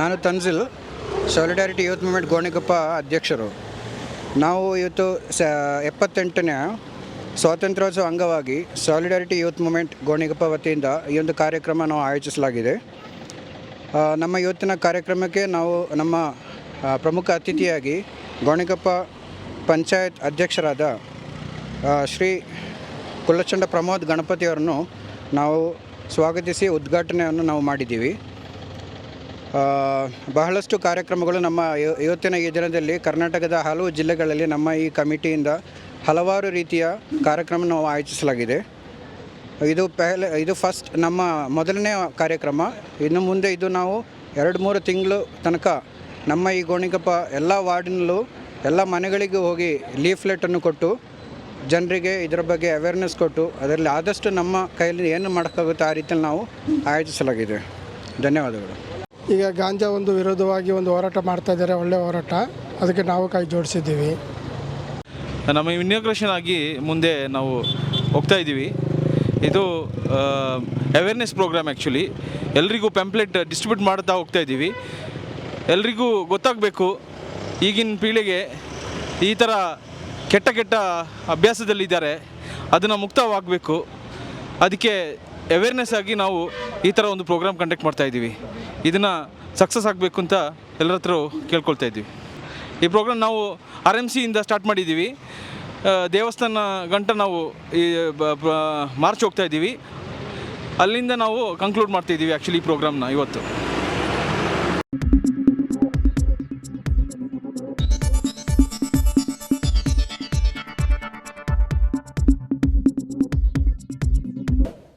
ನಾನು Tansil solidarity youth movement Gonikoppa ಅಧ್ಯಕ್ಷರು. ನಾವು ಇವತ್ತು ಸ, ಎಪ್ಪತ್ತೆಂಟನೇ ಸ್ವಾತಂತ್ರ್ಯೋತ್ಸವ ಅಂಗವಾಗಿ ಸಾಲಿಡಾರಿಟಿ ಯೂತ್ ಮೂವ್ಮೆಂಟ್ ಗೋಣಿಕೊಪ್ಪ ವತಿಯಿಂದ ಈ ಒಂದು ಕಾರ್ಯಕ್ರಮ ನಾವು ಆಯೋಜಿಸಲಾಗಿದೆ. ನಮ್ಮ ಇವತ್ತಿನ ಕಾರ್ಯಕ್ರಮಕ್ಕೆ ನಾವು ನಮ್ಮ ಪ್ರಮುಖ ಅತಿಥಿಯಾಗಿ ಗೋಣಿಕೊಪ್ಪ ಪಂಚಾಯತ್ ಅಧ್ಯಕ್ಷರಾದ ಶ್ರೀ ಕುಲ್ಲಚಂಡ ಪ್ರಮೋದ್ ಗಣಪತಿಯವರನ್ನು ನಾವು ಸ್ವಾಗತಿಸಿ ಉದ್ಘಾಟನೆಯನ್ನು ನಾವು ಮಾಡಿದ್ದೀವಿ. ಬಹಳಷ್ಟು ಕಾರ್ಯಕ್ರಮಗಳು ನಮ್ಮ ಇವ- ಇವತ್ತಿನ ಈ ದಿನದಲ್ಲಿ ಕರ್ನಾಟಕದ ಹಲವು ಜಿಲ್ಲೆಗಳಲ್ಲಿ ನಮ್ಮ ಈ ಕಮಿಟಿಯಿಂದ ಹಲವಾರು ರೀತಿಯ ಕಾರ್ಯಕ್ರಮ ನಾವು ಆಯೋಜಿಸಲಾಗಿದೆ. ಇದು ಪೆಹಲೆ, ಇದು ಫಸ್ಟ್ ನಮ್ಮ ಮೊದಲನೇ ಕಾರ್ಯಕ್ರಮ. ಇನ್ನು ಮುಂದೆ ಇದು ನಾವು ಎರಡು ಮೂರು ತಿಂಗಳು ತನಕ ನಮ್ಮ ಈ ಗೋಣಿಗಪ್ಪ ಎಲ್ಲ ವಾರ್ಡಿನಲ್ಲೂ ಎಲ್ಲ ಮನೆಗಳಿಗೂ ಹೋಗಿ ಲೀಫ್ಲೆಟನ್ನು ಕೊಟ್ಟು ಜನರಿಗೆ ಇದರ ಬಗ್ಗೆ ಅವೇರ್ನೆಸ್ ಕೊಟ್ಟು ಅದರಲ್ಲಿ ಆದಷ್ಟು ನಮ್ಮ ಕೈಯಲ್ಲಿ ಏನು ಮಾಡೋಕ್ಕಾಗುತ್ತೋ ಆ ರೀತಿಯಲ್ಲಿ ನಾವು ಆಯೋಜಿಸಲಾಗಿದೆ. ಧನ್ಯವಾದಗಳು. ಈಗ ಗಾಂಜಾ ಒಂದು ವಿರೋಧವಾಗಿ ಒಂದು ಹೋರಾಟ ಮಾಡ್ತಾ ಇದ್ದಾರೆ ಒಳ್ಳೆ ಹೋರಾಟ. ಅದಕ್ಕೆ ನಾವು ಕೈ ಜೋಡಿಸಿದ್ದೀವಿ. ನಮ್ಮ ಇನಾಗ್ರೇಷನ್ ಆಗಿ ಮುಂದೆ ನಾವು ಹೋಗ್ತಾ ಇದ್ದೀವಿ. ಇದು ಅವೇರ್ನೆಸ್ ಪ್ರೋಗ್ರಾಮ್ ಆ್ಯಕ್ಚುಲಿ ಎಲ್ರಿಗೂ ಪೆಂಪ್ಲೆಟ್ ಡಿಸ್ಟ್ರಿಬ್ಯೂಟ್ ಮಾಡ್ತಾ ಹೋಗ್ತಾ ಇದ್ದೀವಿ. ಎಲ್ರಿಗೂ ಗೊತ್ತಾಗಬೇಕು ಈಗಿನ ಪೀಳಿಗೆ ಈ ಥರ ಕೆಟ್ಟ ಕೆಟ್ಟ ಅಭ್ಯಾಸದಲ್ಲಿದ್ದಾರೆ, ಅದನ್ನು ಮುಕ್ತವಾಗಬೇಕು. ಅದಕ್ಕೆ ಅವೇರ್ನೆಸ್ ಆಗಿ ನಾವು ಈ ಥರ ಒಂದು ಪ್ರೋಗ್ರಾಮ್ ಕಂಡಕ್ಟ್ ಮಾಡ್ತಾ ಇದ್ದೀವಿ. ಇದನ್ನು ಸಕ್ಸಸ್ ಆಗಬೇಕು ಅಂತ ಎಲ್ಲರ ಹತ್ರ ಕೇಳ್ಕೊಳ್ತಾ ಇದ್ದೀವಿ. ಈ ಪ್ರೋಗ್ರಾಮ್ ನಾವು ಆರ್ ಎಂ ಸಿಯಿಂದ ಸ್ಟಾರ್ಟ್ ಮಾಡಿದ್ದೀವಿ. ದೇವಸ್ಥಾನ ಗಂಟ ನಾವು ಈ ಮಾರ್ಚ್ ಹೋಗ್ತಾ ಇದ್ದೀವಿ. ಅಲ್ಲಿಂದ ನಾವು ಕಂಕ್ಲೂಡ್ ಮಾಡ್ತಾ ಇದ್ದೀವಿ ಆ್ಯಕ್ಚುಲಿ ಈ ಪ್ರೋಗ್ರಾಮ್ನ ಇವತ್ತು.